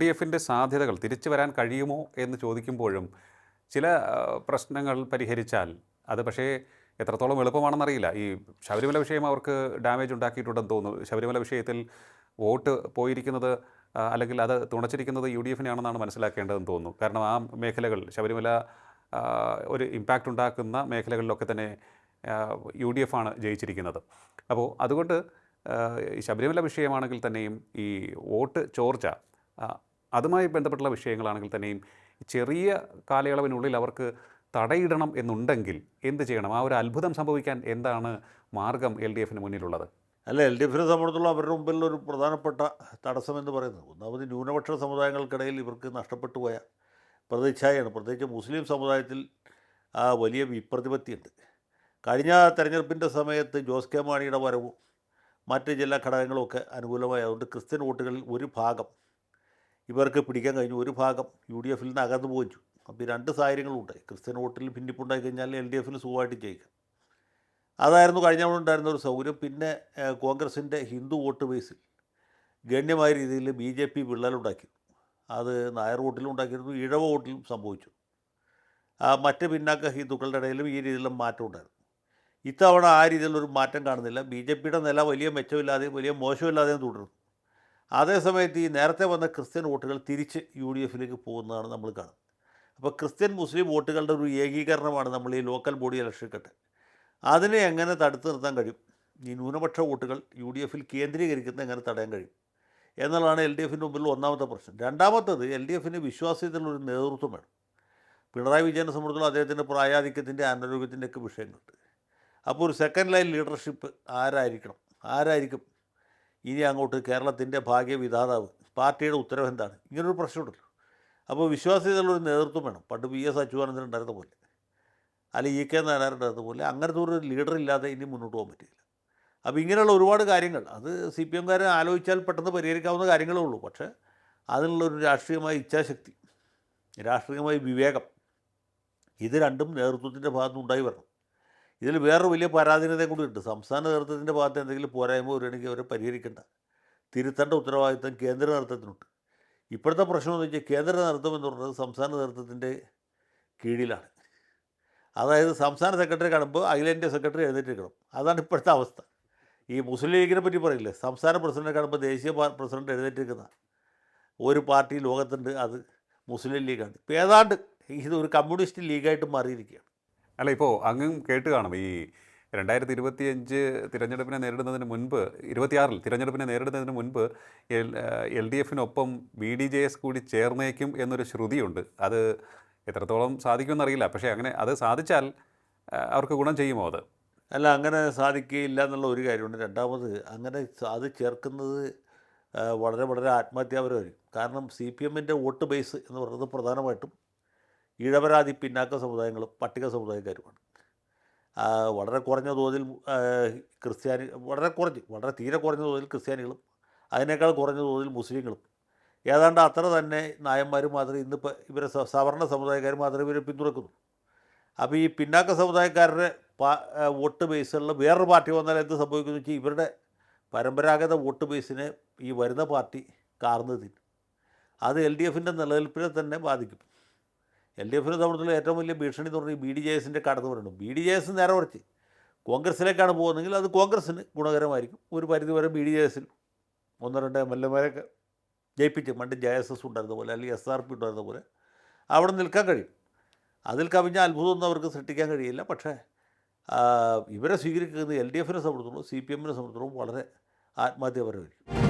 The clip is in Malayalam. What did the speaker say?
ഡി എഫിന്റെ സാധ്യതകൾ തിരിച്ചു വരാൻ കഴിയുമോ എന്ന് ചോദിക്കുമ്പോഴും ചില പ്രശ്നങ്ങൾ പരിഹരിച്ചാൽ അത് പക്ഷേ എത്രത്തോളം എളുപ്പമാണെന്നറിയില്ല. ഈ ശബരിമല വിഷയം അവർക്ക് ഡാമേജ് ഉണ്ടാക്കിയിട്ടുണ്ടെന്ന് തോന്നുന്നു. ശബരിമല വിഷയത്തിൽ വോട്ട് പോയിരിക്കുന്നത് അല്ലെങ്കിൽ അത് തുണച്ചിരിക്കുന്നത് യു ഡി എഫിനാണെന്നാണ് മനസ്സിലാക്കേണ്ടതെന്ന് തോന്നുന്നു. കാരണം ആ മേഖലകൾ ശബരിമല ഒരു ഇമ്പാക്റ്റ് ഉണ്ടാക്കുന്ന മേഖലകളിലൊക്കെ തന്നെ യു ഡി എഫ് ആണ് ജയിച്ചിരിക്കുന്നത്. അപ്പോൾ അതുകൊണ്ട് ശബരിമല വിഷയമാണെങ്കിൽ തന്നെയും ഈ വോട്ട് ചോർച്ച അതുമായി ബന്ധപ്പെട്ടുള്ള വിഷയങ്ങളാണെങ്കിൽ തന്നെയും ചെറിയ കാലയളവിനുള്ളിൽ അവർക്ക് തടയിടണം എന്നുണ്ടെങ്കിൽ എന്ത് ചെയ്യണം? ആ ഒരു അത്ഭുതം സംഭവിക്കാൻ എന്താണ് മാർഗം എൽ ഡി എഫിന് മുന്നിലുള്ളത്? അല്ല എൽ ഡി എഫിനെ സംബന്ധിച്ചുള്ള അവരുടെ മുമ്പിൽ ഒരു പ്രധാനപ്പെട്ട തടസ്സം എന്ന് പറയുന്നത് ഒന്നാമത് ന്യൂനപക്ഷ സമുദായങ്ങൾക്കിടയിൽ ഇവർക്ക് നഷ്ടപ്പെട്ടു പോയ പ്രതിച്ഛായാണ് പ്രത്യേകിച്ച് മുസ്ലിം സമുദായത്തിൽ ആ വലിയ വിപ്രതിപത്തിയുണ്ട്. കഴിഞ്ഞ തെരഞ്ഞെടുപ്പിന്റെ സമയത്ത് ജോസ് കെ മാണിയുടെ വരവും മറ്റ് ജില്ലാ ഘടകങ്ങളുമൊക്കെ അനുകൂലമായി. അതുകൊണ്ട് ക്രിസ്ത്യൻ വോട്ടുകളിൽ ഒരു ഭാഗം ഇവർക്ക് പിടിക്കാൻ കഴിഞ്ഞു. ഒരു ഭാഗം യു ഡി എഫിൽ നിന്ന് അകന്നു പോയിച്ചു. അപ്പോൾ രണ്ട് സാഹചര്യങ്ങളുണ്ട്. ക്രിസ്ത്യൻ വോട്ടിൽ ഭിന്നിപ്പുണ്ടായി കഴിഞ്ഞാൽ എൽ ഡി എഫിന് സുഖമായിട്ട് ജയിക്കാം. അതായിരുന്നു കഴിഞ്ഞ തവണ ഉണ്ടായിരുന്ന ഒരു സൗകര്യം. പിന്നെ കോൺഗ്രസിന്റെ ഹിന്ദു വോട്ട് ബേസിൽ ഗണ്യമായ രീതിയിൽ ബി ജെ പി വിള്ളലുണ്ടാക്കി അത് നായർ വോട്ടിലും ഉണ്ടാക്കിയിരുന്നു. ഇഴവ വോട്ടിലും സംഭവിച്ചു. മറ്റ് പിന്നാക്ക ഹിന്ദുക്കളുടെ ഇടയിലും ഈ രീതിയിലുള്ള മാറ്റം ഉണ്ടായിരുന്നു. ഇത്തവണ ആ രീതിയിലൊരു മാറ്റം കാണുന്നില്ല. ബി ജെ പിയുടെ നില വലിയ മെച്ചമില്ലാതെയും വലിയ മോശമില്ലാതെയും തുടരുന്നു. അതേസമയത്ത് ഈ നേരത്തെ വന്ന ക്രിസ്ത്യൻ വോട്ടുകൾ തിരിച്ച് യു ഡി എഫിലേക്ക് പോകുന്നതാണ് നമ്മൾ കാണുന്നത്. അപ്പോൾ ക്രിസ്ത്യൻ മുസ്ലിം വോട്ടുകളുടെ ഒരു ഏകീകരണമാണ് നമ്മൾ ഈ ലോക്കൽ ബോഡി ഇലക്ഷൻ കെട്ട്. അതിനെ എങ്ങനെ തടുത്തു നിർത്താൻ കഴിയും? ഈ ന്യൂനപക്ഷ വോട്ടുകൾ യു ഡി എഫിൽ കേന്ദ്രീകരിക്കുന്നത് എങ്ങനെ തടയാൻ കഴിയും? എന്നുള്ളതാണ് എൽ ഡി എഫിന്റെ മുമ്പിൽ ഒന്നാമത്തെ പ്രശ്നം. രണ്ടാമത്തത് എൽ ഡി എഫിന് വിശ്വാസ്യത്തിലുള്ളൊരു നേതൃത്വം വേണം. പിണറായി വിജയനെ സംബന്ധിച്ചുള്ള അദ്ദേഹത്തിന്റെ പ്രായാധിക്യത്തിന്റെ അനാരോഗ്യത്തിന്റെയൊക്കെ വിഷയങ്ങളുണ്ട്. അപ്പോൾ ഒരു സെക്കൻഡ് ലൈൻ ലീഡർഷിപ്പ് ആരായിരിക്കണം? ആരായിരിക്കും ഇനി അങ്ങോട്ട് കേരളത്തിന്റെ ഭാഗ്യവിധാതാവ് പാർട്ടിയുടെ ഉത്തരവ് എന്താണ്? ഇങ്ങനൊരു പ്രശ്നമുണ്ടല്ലോ. അപ്പോൾ വിശ്വാസ്യതയുള്ളൊരു നേതൃത്വം വേണം. പണ്ട് വി എസ് അച്യുതാനന്ദൻ ഉണ്ടായിരുന്ന പോലെ. അല്ലെങ്കിൽ ഇ കെ നായനാരുണ്ടായിരുന്ന പോലെ. അങ്ങനത്തെ ഒരു ലീഡർ ഇല്ലാതെ ഇനി മുന്നോട്ട് പോകാൻ പറ്റില്ല. അപ്പോൾ ഇങ്ങനെയുള്ള ഒരുപാട് കാര്യങ്ങൾ. അത് സി പി എംകാരൻ ആലോചിച്ചാൽ പെട്ടെന്ന് പരിഹരിക്കാവുന്ന കാര്യങ്ങളേ ഉള്ളൂ. പക്ഷേ അതിനുള്ളൊരു രാഷ്ട്രീയമായ ഇച്ഛാശക്തി രാഷ്ട്രീയമായ വിവേകം ഇത് രണ്ടും നേതൃത്വത്തിന്റെ ഭാഗത്തുനിന്ന് ഉണ്ടായി വരണം. ഇതിൽ വേറൊരു വലിയ പരാധീനതയും കൂടി ഉണ്ട്. സംസ്ഥാന നേതൃത്വത്തിന്റെ ഭാഗത്ത് എന്തെങ്കിലും പോരായ്മ വരികയാണെങ്കിൽ അവരെ പരിഹരിക്കേണ്ട. തിരുത്തേണ്ട ഉത്തരവാദിത്തം കേന്ദ്ര നേതൃത്വത്തിനുണ്ട്. ഇപ്പോഴത്തെ പ്രശ്നം എന്ന് വെച്ചാൽ കേന്ദ്ര നേതൃത്വം എന്ന് പറയുന്നത് സംസ്ഥാന നേതൃത്വത്തിന്റെ കീഴിലാണ്. അതായത് സംസ്ഥാന സെക്രട്ടറി കാണുമ്പോൾ അഖിലേന്ത്യാ സെക്രട്ടറി എഴുന്നേറ്റിരിക്കണം. അതാണ് ഇപ്പോഴത്തെ അവസ്ഥ. ഈ മുസ്ലിം ലീഗിനെ പറ്റി പറയില്ലേ? സംസ്ഥാന പ്രസിഡന്റ് കാണുമ്പോൾ ദേശീയ പ്രസിഡന്റ് എഴുന്നേറ്റിരിക്കുന്ന ഒരു പാർട്ടി ലോകത്തുണ്ട്. അത് മുസ്ലിം ലീഗാണ്. ഇപ്പോൾ ഏതാണ്ട് ഇത് ഒരു കമ്മ്യൂണിസ്റ്റ് ലീഗായിട്ട് മാറിയിരിക്കുകയാണ്. അല്ല ഇപ്പോൾ അങ്ങും കേട്ട് കാണും. ഈ രണ്ടായിരത്തി ഇരുപത്തിയഞ്ച് തിരഞ്ഞെടുപ്പിനെ നേരിടുന്നതിന് മുൻപ് ഇരുപത്തിയാറിൽ തിരഞ്ഞെടുപ്പിനെ നേരിടുന്നതിന് മുൻപ് എൽ എൽ ഡി എഫിനൊപ്പം ബി ഡി ജെ എസ് കൂടി ചേർന്നേക്കും എന്നൊരു ശ്രുതിയുണ്ട്. അത് എത്രത്തോളം സാധിക്കുമെന്നറിയില്ല. പക്ഷേ അങ്ങനെ അത് സാധിച്ചാൽ അവർക്ക് ഗുണം ചെയ്യുമോ അത്? അല്ല അങ്ങനെ സാധിക്കുകയില്ല എന്നുള്ള ഒരു കാര്യമുണ്ട്. രണ്ടാമത് അങ്ങനെ അത് ചേർക്കുന്നത് വളരെ വളരെ ആത്മഹത്യാപരമായിരിക്കും. കാരണം സി പി എമ്മിന്റെ വോട്ട് ബേസ് എന്ന് പറയുന്നത് പ്രധാനമായിട്ടും ഇഴവരാതി പിന്നാക്ക സമുദായങ്ങളും പട്ടിക സമുദായക്കാരുമാണ്. വളരെ കുറഞ്ഞ തോതിൽ ക്രിസ്ത്യാനി വളരെ കുറഞ്ഞ് വളരെ തീരെ കുറഞ്ഞ തോതിൽ ക്രിസ്ത്യാനികളും അതിനേക്കാൾ കുറഞ്ഞ തോതിൽ മുസ്ലിങ്ങളും. ഏതാണ്ട് അത്ര തന്നെ നായന്മാരും മാത്രമേ ഇന്നിപ്പോൾ ഇവരെ സവർണ സമുദായക്കാർ മാത്രമേ ഇവരെ പിന്തുണക്കുന്നു അപ്പോൾ ഈ പിന്നാക്ക സമുദായക്കാരുടെ വോട്ട് ബേസുള്ള വേറൊരു പാർട്ടി വന്നാൽ എന്ത് സംഭവിക്കുന്നു വെച്ചാൽ ഇവരുടെ പരമ്പരാഗത വോട്ട് ബേസിനെ ഈ വരുന്ന പാർട്ടി കാർന്നു തിന്നും അത് എൽ ഡി എഫിന്റെ നിലനിൽപ്പിനെ തന്നെ ബാധിക്കും. എൽ ഡി എഫിനെ സംബന്ധിച്ചുള്ള ഏറ്റവും വലിയ ഭീഷണി എന്ന് പറഞ്ഞാൽ ബി ഡി ജെ എസിന്റെ കടന്നു വരണം ബി ഡി ജെ എസ് നേരെ കുറച്ച് കോൺഗ്രസ്സിലേക്കാണ് പോകുന്നതെങ്കിൽ അത് കോൺഗ്രസ്സിന് ഗുണകരമായിരിക്കും. ഒരു പരിധി വരെ ബി ഡി ജെ എസിൽ ഒന്നോ രണ്ട് എം എൽ എമാരെയൊക്കെ ജയിപ്പിച്ച് പണ്ട് ജെ എസ് എസ് ഉണ്ടായിരുന്ന പോലെ അല്ലെങ്കിൽ എസ് ആർ പി ഉണ്ടായിരുന്ന പോലെ അവിടെ നിൽക്കാൻ കഴിയും. അതിൽ കവിഞ്ഞ അത്ഭുതമൊന്നും അവർക്ക് സൃഷ്ടിക്കാൻ കഴിയില്ല. പക്ഷേ ഇവരെ സ്വീകരിക്കുന്നത് എൽ ഡി എഫിനെ സംബന്ധിച്ചിടത്തോളം സി പി എമ്മിനെ സംബന്ധിച്ചിടത്തോളം വളരെ ആത്മഹത്യാപരമായിരിക്കും.